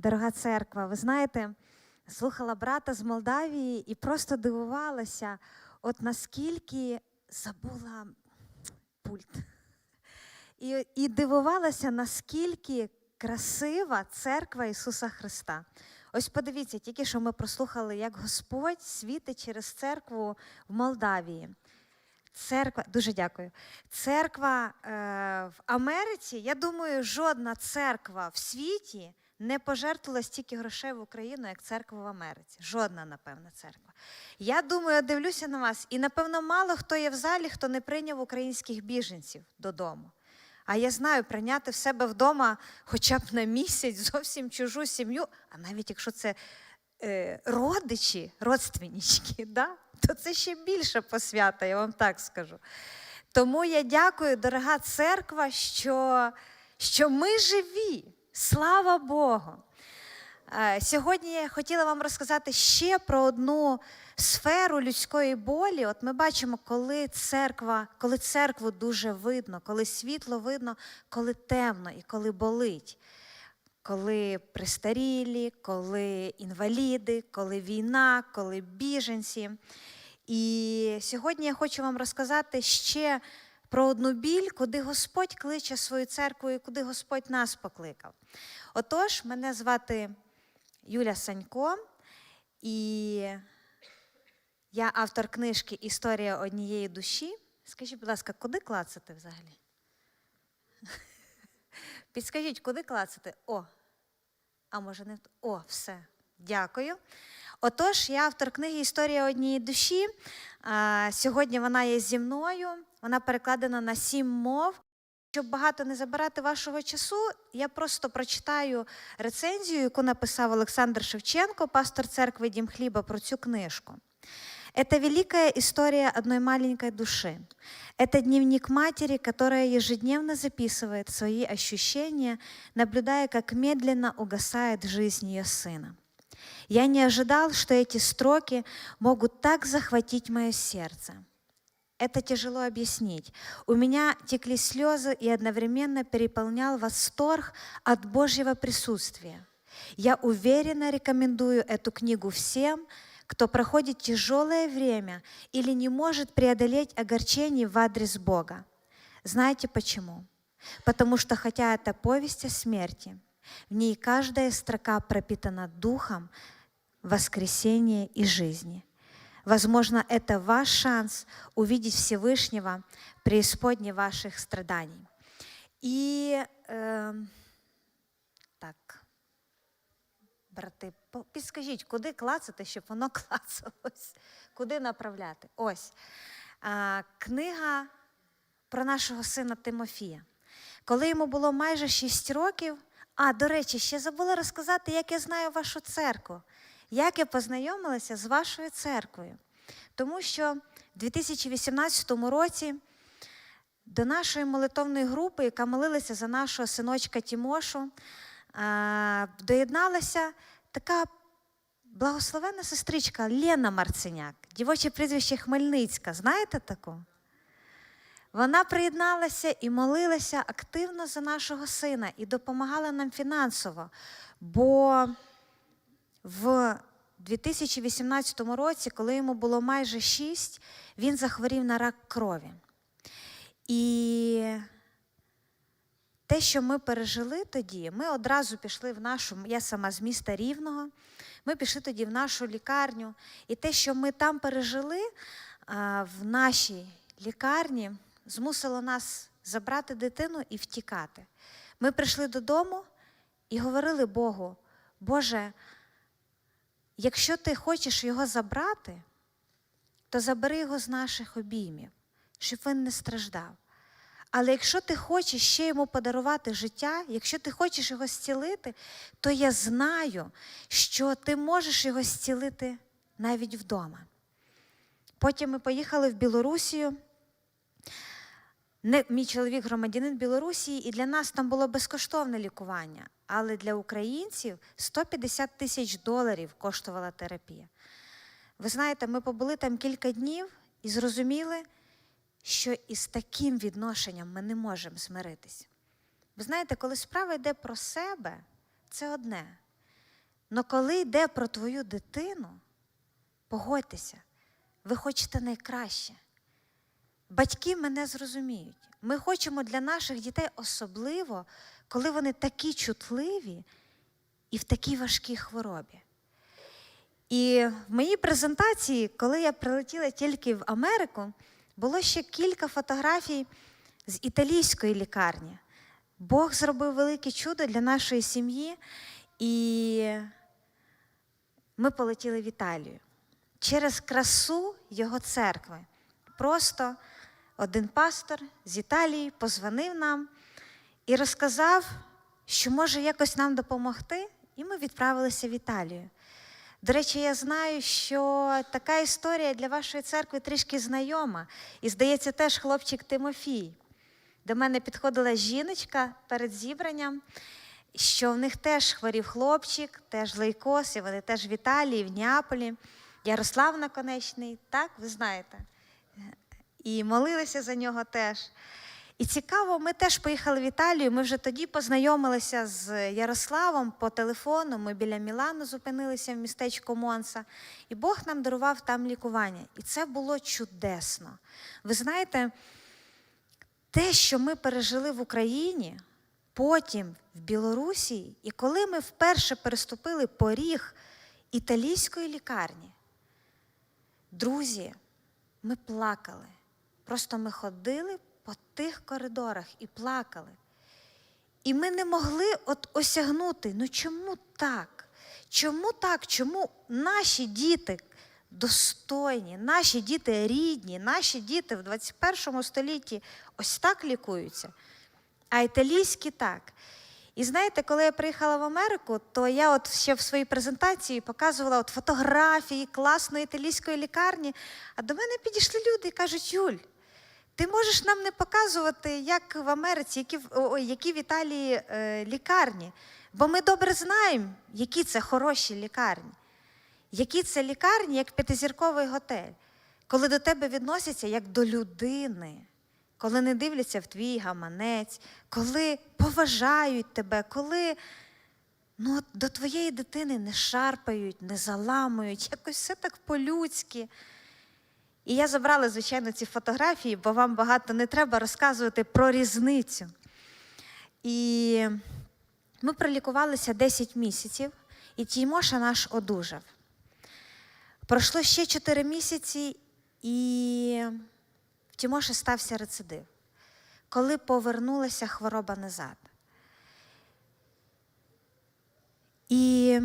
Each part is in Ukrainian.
Дорога церква, ви знаєте, слухала брата з Молдавії і просто дивувалася, от наскільки забула пульт. І, і дивувалася, наскільки красива церква Ісуса Христа. Ось подивіться, тільки що ми прослухали, як Господь світить через церкву в Молдавії. Церква, дуже дякую. Церква е, в Америці, я думаю, жодна церква в світі не пожертвувала стільки грошей в Україну, як церква в Америці. Жодна, напевно, церква. Я думаю, я дивлюся на вас, і напевно мало хто є в залі, хто не прийняв українських біженців додому. А я знаю, прийняти в себе вдома хоча б на місяць зовсім чужу сім'ю, а навіть якщо це е, родичі, родственнички, да? то це ще більше посвята, я вам так скажу. Тому я дякую, дорога церква, що, що ми живі. Слава Богу. Е, Сьогодні я хотіла вам розказати ще про одну сферу людської болі. От ми бачимо, коли церква, коли церкву дуже видно, коли світло видно, коли темно і коли болить. Коли престарілі, коли інваліди, коли війна, коли біженці. І сьогодні я хочу вам розказати ще про одну біль, куди Господь кличе свою церкву і куди Господь нас покликав. Отож, мене звати Юля Санько, і я автор книжки Історія однієї душі. Скажіть, будь ласка, куди клацати взагалі? Підскажіть, куди клацати? О, а може не О, все. Дякую. Отож, я автор книги Історія однієї душі. А, Сьогодні вона є зі мною. Вона перекладена на сім мов. Щоб багато не забирати вашого часу, я просто прочитаю рецензію, яку написав Олександр Шевченко, пастор церкви Дім Хліба, про цю книжку. Это великая история одной маленькой души. Это дневник матери, которая ежедневно записывает свои ощущения, наблюдая, как медленно угасает жизнь ее сына. Я не ожидал, что эти строки могут так захватить мое сердце. Это тяжело объяснить. У меня текли слезы и одновременно переполнял восторг от Божьего присутствия. Я уверенно рекомендую эту книгу всем, кто проходит тяжелое время или не может преодолеть огорчений в адрес Бога. Знаете почему? Потому что хотя это повесть о смерти, в ней каждая строка пропитана духом воскресения и жизни. Возможно, это ваш шанс увидеть Всевышнего преисподней ваших страданий. І е, так, брати, підскажіть, куди клацати, щоб воно клацалось? Куди направляти? Ось. А, книга про нашого сина Тимофія. Коли йому було майже 6 років, а, до речі, ще забула розказати, як я знаю вашу церкву, як я познайомилася з вашою церквою. Тому що в 2018 році до нашої молитовної групи, яка молилася за нашого синочка Тімошу, доєдналася така благословенна сестричка Лена Марциняк, дівоче прізвище Хмельницька. Знаєте таку? Вона приєдналася і молилася активно за нашого сина і допомагала нам фінансово. Бо в 2018 році, коли йому було майже 6, він захворів на рак крові. І те, що ми пережили тоді, ми одразу пішли в нашу, я сама з міста Рівного, ми пішли тоді в нашу лікарню. І те, що ми там пережили в нашій лікарні, змусило нас забрати дитину і втікати. Ми прийшли додому і говорили Богу, Боже, якщо ти хочеш його забрати, то забери його з наших обіймів, щоб він не страждав. Але якщо ти хочеш ще йому подарувати життя, якщо ти хочеш його зцілити, то я знаю, що ти можеш його зцілити навіть вдома. Потім ми поїхали в Білорусію. Не, мій чоловік громадянин Білорусі, і для нас там було безкоштовне лікування. Але для українців 150 тисяч доларів коштувала терапія. Ви знаєте, ми побули там кілька днів і зрозуміли, що із таким відношенням ми не можемо змиритися. Ви знаєте, коли справа йде про себе, це одне. Но коли йде про твою дитину, погодьтеся, ви хочете найкраще. Батьки мене зрозуміють. Ми хочемо для наших дітей особливо, коли вони такі чутливі і в такій важкій хворобі. І в моїй презентації, коли я прилетіла тільки в Америку, було ще кілька фотографій з італійської лікарні. Бог зробив велике чудо для нашої сім'ї, і ми полетіли в Італію через красу його церкви. Просто один пастор з Італії позвонив нам і розказав, що може якось нам допомогти, і ми відправилися в Італію. До речі, я знаю, що така історія для вашої церкви трішки знайома. І, здається, теж хлопчик Тимофій. До мене підходила жіночка перед зібранням, що в них теж хворів хлопчик, теж лейкоз, і вони теж в Італії, в Неаполі. Ярослав Наконечний, так, ви знаєте. І молилися за нього теж. І цікаво, ми теж поїхали в Італію. Ми вже тоді познайомилися з Ярославом по телефону. Ми біля Мілану зупинилися в містечку Монса, і Бог нам дарував там лікування. І це було чудесно. Ви знаєте, те, що ми пережили в Україні, потім в Білорусі, і коли ми вперше переступили поріг італійської лікарні, друзі, ми плакали. Просто ми ходили по тих коридорах і плакали. І ми не могли от осягнути, ну чому так? Чому так? Чому наші діти достойні, наші діти рідні, наші діти в 21 столітті ось так лікуються, а італійські так. І знаєте, коли я приїхала в Америку, то я от ще в своїй презентації показувала от фотографії класної італійської лікарні, а до мене підійшли люди і кажуть: Юль, ти можеш нам не показувати, як в Америці, які, ой, які в Італії е, лікарні, бо ми добре знаємо, які це хороші лікарні, які це лікарні, як п'ятизірковий готель, коли до тебе відносяться як до людини, коли не дивляться в твій гаманець, коли поважають тебе, коли ну, до твоєї дитини не шарпають, не заламують, якось все так по-людськи. І я забрала, звичайно, ці фотографії, бо вам багато не треба розказувати про різницю. І ми пролікувалися 10 місяців, і Тімоша наш одужав. Пройшло ще 4 місяці, і в Тімоші стався рецидив, коли повернулася хвороба назад. І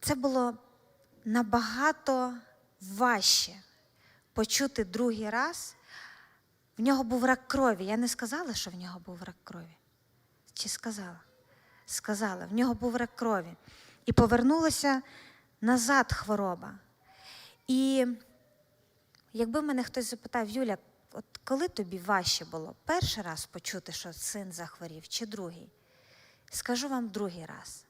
це було набагато важче почути другий раз. В нього був рак крові. Я не сказала, що в нього був рак крові. Чи сказала? Сказала, в нього був рак крові. І повернулася назад хвороба. І якби мене хтось запитав, Юля, от коли тобі важче було перший раз почути, що син захворів, чи другий? Скажу вам другий раз.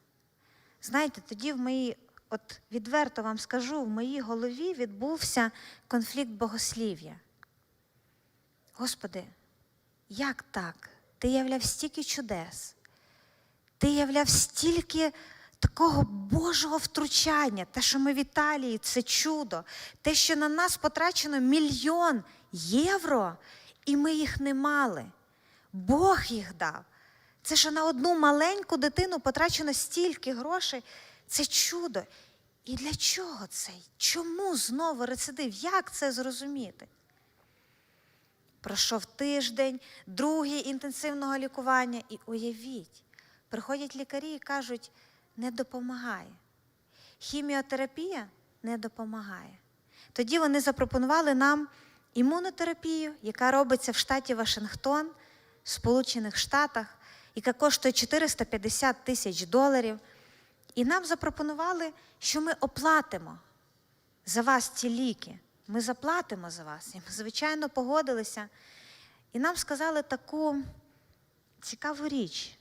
Знаєте, тоді в моїй, от відверто вам скажу, в моїй голові відбувся конфлікт богослів'я. Господи, як так? Ти являв стільки чудес, ти являв стільки такого Божого втручання, те, що ми в Італії, це чудо, те, що на нас потрачено мільйон євро, і ми їх не мали. Бог їх дав. Це що на одну маленьку дитину потрачено стільки грошей. Це чудо. І для чого це? Чому знову рецидив? Як це зрозуміти? Пройшов тиждень, другий інтенсивного лікування, і уявіть, приходять лікарі і кажуть, не допомагає. Хіміотерапія не допомагає. Тоді вони запропонували нам імунотерапію, яка робиться в штаті Вашингтон, в Сполучених Штатах, яка коштує 450 тисяч доларів. І нам запропонували, що ми оплатимо за вас ці ліки. Ми заплатимо за вас. І ми, звичайно, погодилися. І нам сказали таку цікаву річ.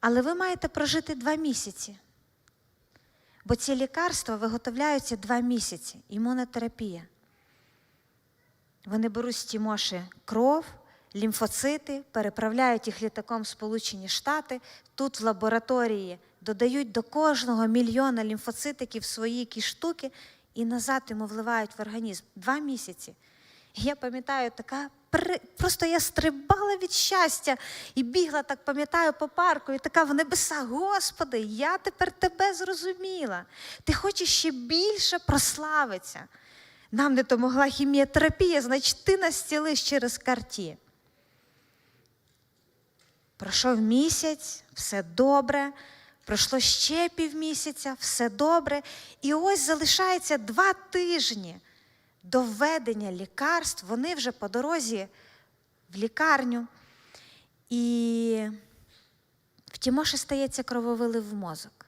Але ви маєте прожити два місяці. Бо ці лікарства виготовляються два місяці, імунотерапія. Вони беруть з Тімоші кров, лімфоцити, переправляють їх літаком в Сполучені Штати. Тут в лабораторії додають до кожного мільйона лімфоцитиків свої якісь штуки і назад йому вливають в організм. Два місяці. Я пам'ятаю, така просто я стрибала від щастя і бігла, так пам'ятаю, по парку, і така в небеса, Господи, я тепер тебе зрозуміла. Ти хочеш ще більше прославитися. Нам не допомогла хіміотерапія, значить, ти нас цілиш через карті. Пройшов місяць, все добре. Пройшло ще півмісяця, все добре. І ось залишається два тижні до введення лікарств. Вони вже по дорозі в лікарню. І в Тімоші стається крововилив в мозок.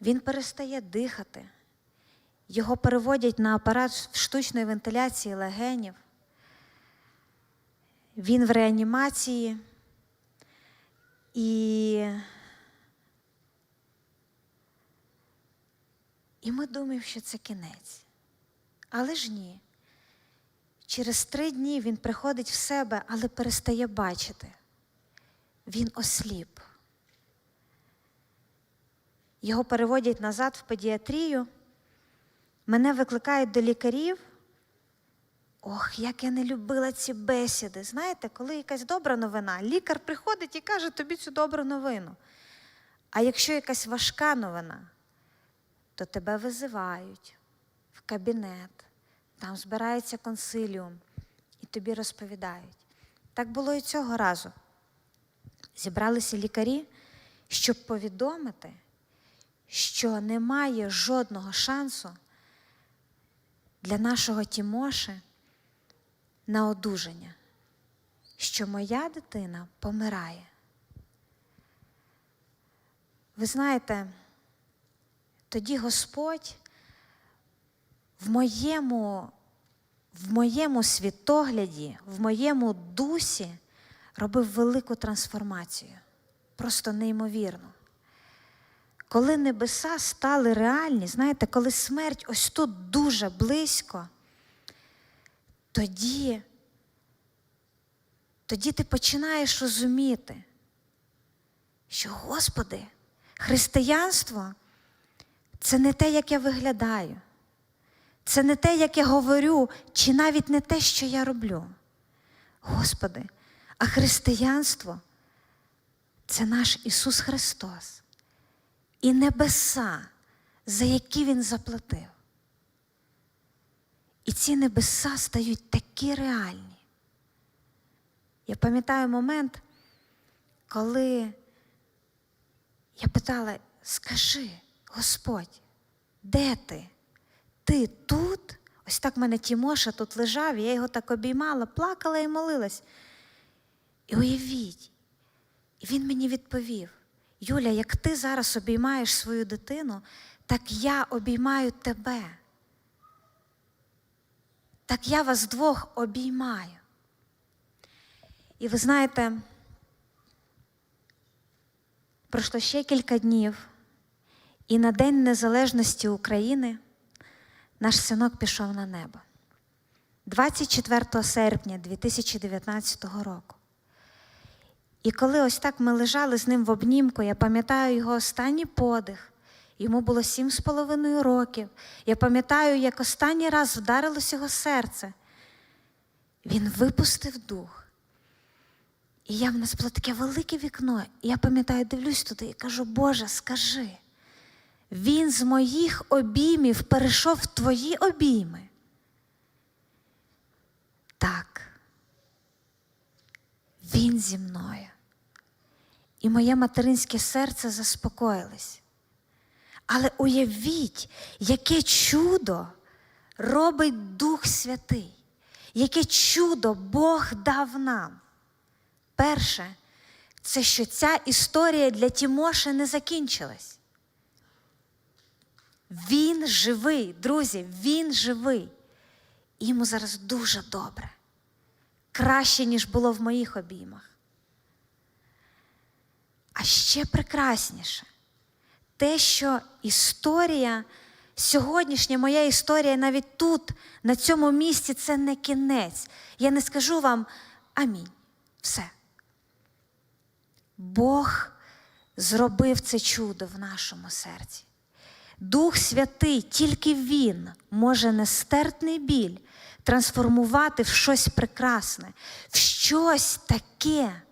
Він перестає дихати. Його переводять на апарат штучної вентиляції легенів. Він в реанімації. І, і ми думаємо, що це кінець. Але ж ні. Через три дні він приходить в себе, але перестає бачити. Він осліп. Його переводять назад в педіатрію. Мене викликають до лікарів. Ох, як я не любила ці бесіди. Знаєте, коли якась добра новина, лікар приходить і каже тобі цю добру новину. А якщо якась важка новина, то тебе визивають в кабінет, там збирається консиліум і тобі розповідають. Так було і цього разу. Зібралися лікарі, щоб повідомити, що немає жодного шансу для нашого Тімоши на одужання, що моя дитина помирає. Ви знаєте, тоді Господь в моєму, в моєму світогляді, в моєму дусі робив велику трансформацію, просто неймовірно. Коли небеса стали реальні, знаєте, коли смерть ось тут дуже близько, тоді, тоді ти починаєш розуміти, що, Господи, християнство це не те, як я виглядаю, це не те, як я говорю, чи навіть не те, що я роблю. Господи, а християнство це наш Ісус Христос і небеса, за які Він заплатив. І ці небеса стають такі реальні. Я пам'ятаю момент, коли я питала: скажи, Господь, де ти? Ти тут? Ось так в мене Тімоша тут лежав, я його так обіймала, плакала і молилась. І уявіть, і він мені відповів: Юля, як ти зараз обіймаєш свою дитину, так я обіймаю тебе. Так я вас двох обіймаю. І ви знаєте, пройшло ще кілька днів, і на День Незалежності України наш синок пішов на небо. 24 серпня 2019 року. І коли ось так ми лежали з ним в обнімку, я пам'ятаю його останній подих. Йому було сім з половиною років. Я пам'ятаю, як останній раз вдарилось його серце. Він випустив дух. І я в нас було таке велике вікно. І я пам'ятаю, дивлюсь туди і кажу, Боже, скажи, він з моїх обіймів перейшов в твої обійми. Так. Він зі мною. І моє материнське серце заспокоїлось. Але уявіть, яке чудо робить Дух Святий, яке чудо Бог дав нам. Перше, це що ця історія для Тімоши не закінчилась. Він живий, друзі, він живий. Йому зараз дуже добре. Краще, ніж було в моїх обіймах. А ще прекрасніше те, що історія, сьогоднішня моя історія навіть тут, на цьому місці, це не кінець. Я не скажу вам амінь. Все. Бог зробив це чудо в нашому серці. Дух Святий, тільки Він може нестерпний біль трансформувати в щось прекрасне, в щось таке,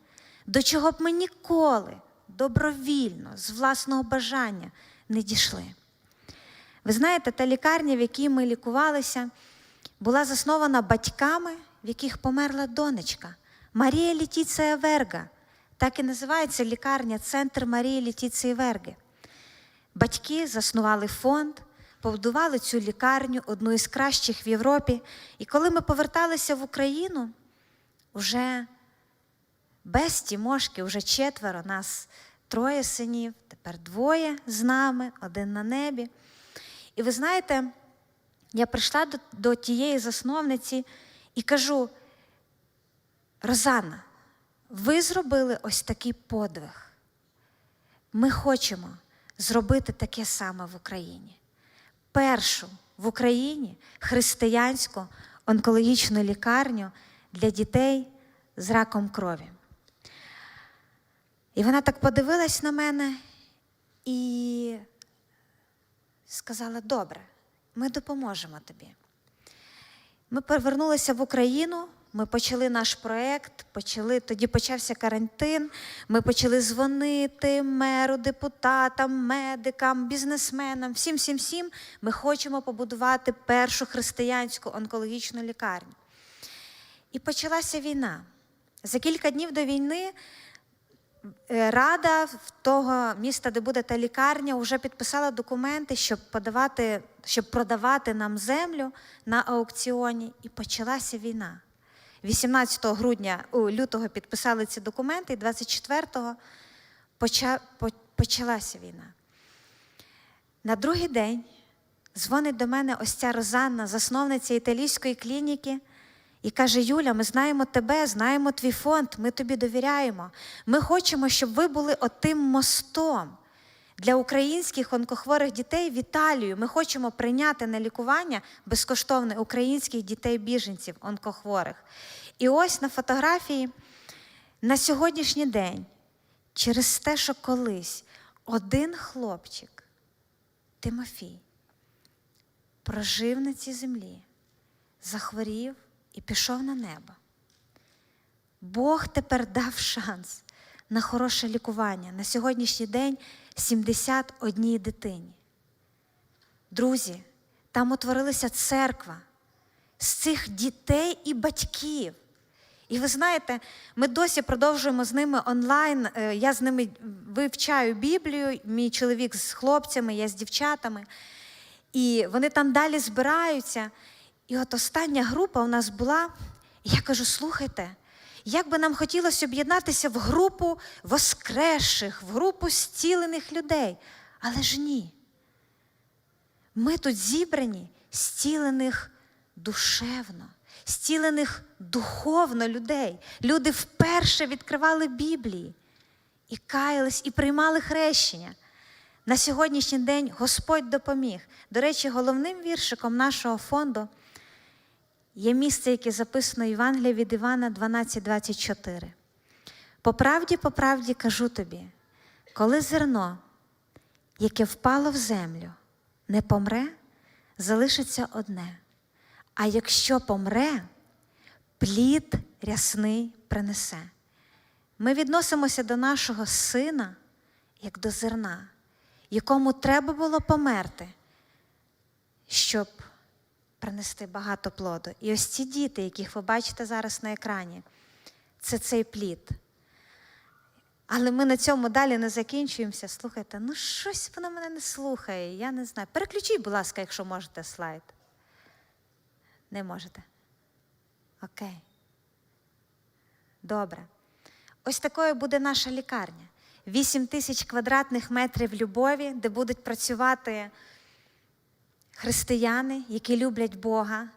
до чого б ми ніколи добровільно, з власного бажання не дійшли. Ви знаєте, та лікарня, в якій ми лікувалися, була заснована батьками, в яких померла донечка Марія Літіція Верга. Так і називається лікарня Центр Марії Літіції Верги. Батьки заснували фонд, побудували цю лікарню, одну із кращих в Європі. І коли ми поверталися в Україну, вже без Тімошки, вже четверо, нас троє синів, тепер двоє з нами, один на небі. І ви знаєте, я прийшла до, до тієї засновниці і кажу: Розанна, ви зробили ось такий подвиг. Ми хочемо зробити таке саме в Україні. Першу в Україні християнську онкологічну лікарню для дітей з раком крові. І вона так подивилась на мене і сказала: добре, ми допоможемо тобі. Ми повернулися в Україну, ми почали наш проєкт, почали, тоді почався карантин. Ми почали дзвонити меру, депутатам, медикам, бізнесменам, всім, всім, всім. Ми хочемо побудувати першу християнську онкологічну лікарню. І почалася війна. За кілька днів до війни рада в того міста, де буде та лікарня, вже підписала документи, щоб подавати, щоб продавати нам землю на аукціоні. І почалася війна. 18 грудня, у лютого підписали ці документи, і 24-го поча, по- почалася війна. На другий день дзвонить до мене ось ця Розанна, засновниця італійської клініки, і каже: Юля, ми знаємо тебе, знаємо твій фонд, ми тобі довіряємо. Ми хочемо, щоб ви були отим мостом для українських онкохворих дітей в Італію. Ми хочемо прийняти на лікування безкоштовне українських дітей-біженців онкохворих. І ось на фотографії на сьогоднішній день, через те, що колись один хлопчик, Тимофій, прожив на цій землі, захворів і пішов на небо. Бог тепер дав шанс на хороше лікування. На сьогоднішній день 71 дитині. Друзі, там утворилася церква з цих дітей і батьків. І ви знаєте, ми досі продовжуємо з ними онлайн. Е, Я з ними вивчаю Біблію, мій чоловік з хлопцями, я з дівчатами. І вони там далі збираються. І от остання група у нас була, і я кажу: слухайте, як би нам хотілося об'єднатися в групу воскресших, в групу зцілених людей. Але ж ні. Ми тут зібрані зцілених душевно, зцілених духовно людей. Люди вперше відкривали Біблії і каялись, і приймали хрещення. На сьогоднішній день Господь допоміг. До речі, головним віршиком нашого фонду є місце, яке записано Євангелія від Івана 12:24. По правді, по правді кажу тобі, коли зерно, яке впало в землю, не помре, залишиться одне. А якщо помре, плід рясний принесе. Ми відносимося до нашого сина як до зерна, якому треба було померти, щоб принести багато плоду. І ось ці діти, яких ви бачите зараз на екрані, це цей плід. Але ми на цьому далі не закінчуємося. Слухайте, ну щось воно мене не слухає, я не знаю. Переключіть, будь ласка, якщо можете слайд. Не можете. Окей. Добре. Ось такою буде наша лікарня. 8 тисяч квадратних метрів любові, де будуть працювати християни, які люблять Бога,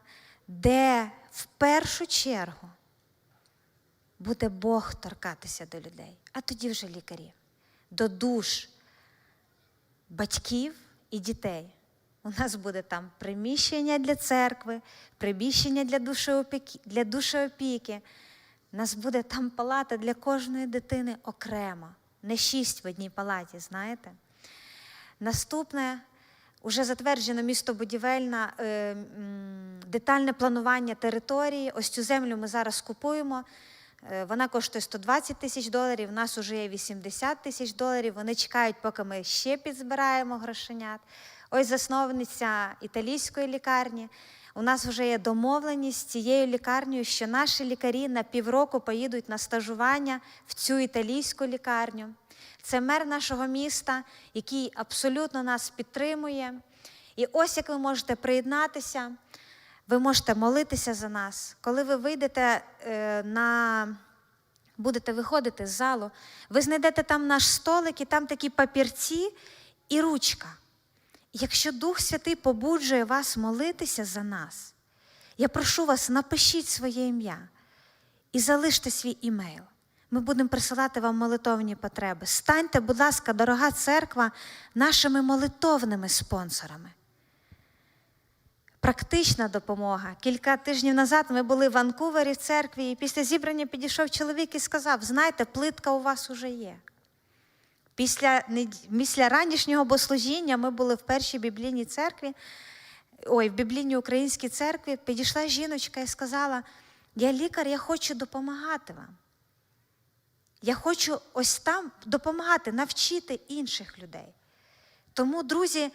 де в першу чергу буде Бог торкатися до людей, а тоді вже лікарів, до душ батьків і дітей. У нас буде там приміщення для церкви, приміщення для душеопіки, для душеопіки. У нас буде там палата для кожної дитини окремо, не шість в одній палаті, знаєте. Наступне уже затверджено містобудівельне детальне планування території. Ось цю землю ми зараз купуємо. Е, Вона коштує 120 тисяч доларів. У нас вже є 80 тисяч доларів. Вони чекають, поки ми ще підзбираємо грошенят. Ось засновниця італійської лікарні. У нас вже є домовленість з цією лікарнею, що наші лікарі на півроку поїдуть на стажування в цю італійську лікарню. Це мер нашого міста, який абсолютно нас підтримує. І ось як ви можете приєднатися, ви можете молитися за нас. Коли ви вийдете е, на будете виходити з залу, ви знайдете там наш столик, і там такі папірці і ручка. Якщо Дух Святий побуджує вас молитися за нас, я прошу вас, напишіть своє ім'я і залиште свій імейл. Ми будемо присилати вам молитовні потреби. Станьте, будь ласка, дорога церква, нашими молитовними спонсорами. Практична допомога. Кілька тижнів назад ми були в Ванкувері в церкві, і після зібрання підійшов чоловік і сказав: знаєте, плитка у вас уже є. Після, після ранішнього богослужіння ми були в першій біблійній церкві, ой, в біблійній українській церкві, підійшла жіночка і сказала: Я лікар, я хочу допомагати вам. Я хочу ось там допомагати, навчити інших людей. Тому, друзі,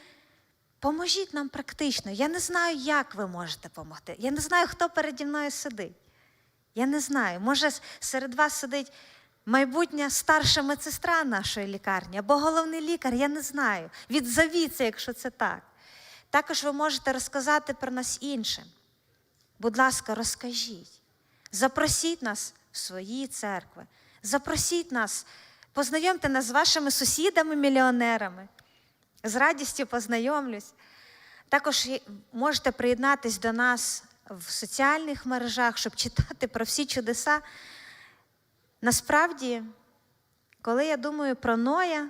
поможіть нам практично. Я не знаю, як ви можете допомогти. Я не знаю, хто переді мною сидить. Я не знаю. Може, серед вас сидить майбутня старша медсестра нашої лікарні або головний лікар, я не знаю. Відзовіться, якщо це так. Також ви можете розказати про нас іншим. Будь ласка, розкажіть. Запросіть нас в свої церкви. Запросіть нас, познайомте нас з вашими сусідами-мільйонерами. З радістю познайомлюсь. Також можете приєднатись до нас в соціальних мережах, щоб читати про всі чудеса. Насправді, коли я думаю про Ноя,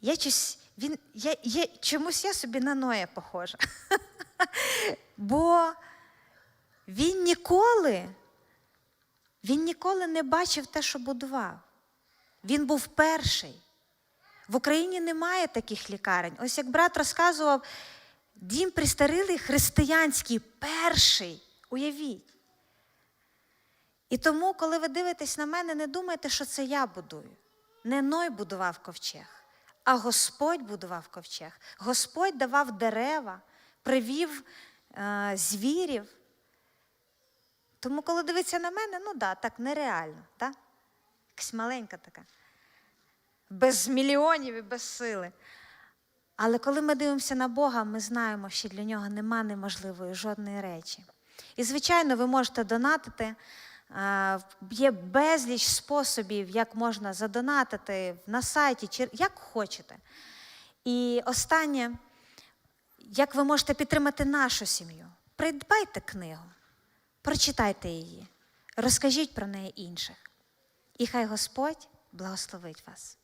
я, чусь, він, я, я, чомусь я собі на Ноя похожа. Бо він ніколи, він ніколи не бачив те, що будував. Він був перший. В Україні немає таких лікарень. Ось як брат розказував, дім пристарілий християнський, перший. Уявіть. І тому, коли ви дивитесь на мене, не думайте, що це я будую. Не Ной будував ковчег, а Господь будував ковчег. Господь давав дерева, привів е, звірів. Тому, коли дивиться на мене, ну да, так нереально, так? Якась маленька така без мільйонів і без сили. Але коли ми дивимося на Бога, ми знаємо, що для нього нема неможливої жодної речі. І, звичайно, ви можете донатити. Є безліч способів, як можна задонатити на сайті, чи як хочете. І останнє, як ви можете підтримати нашу сім'ю? Придбайте книгу, прочитайте її, розкажіть про неї інших. І хай Господь благословить вас.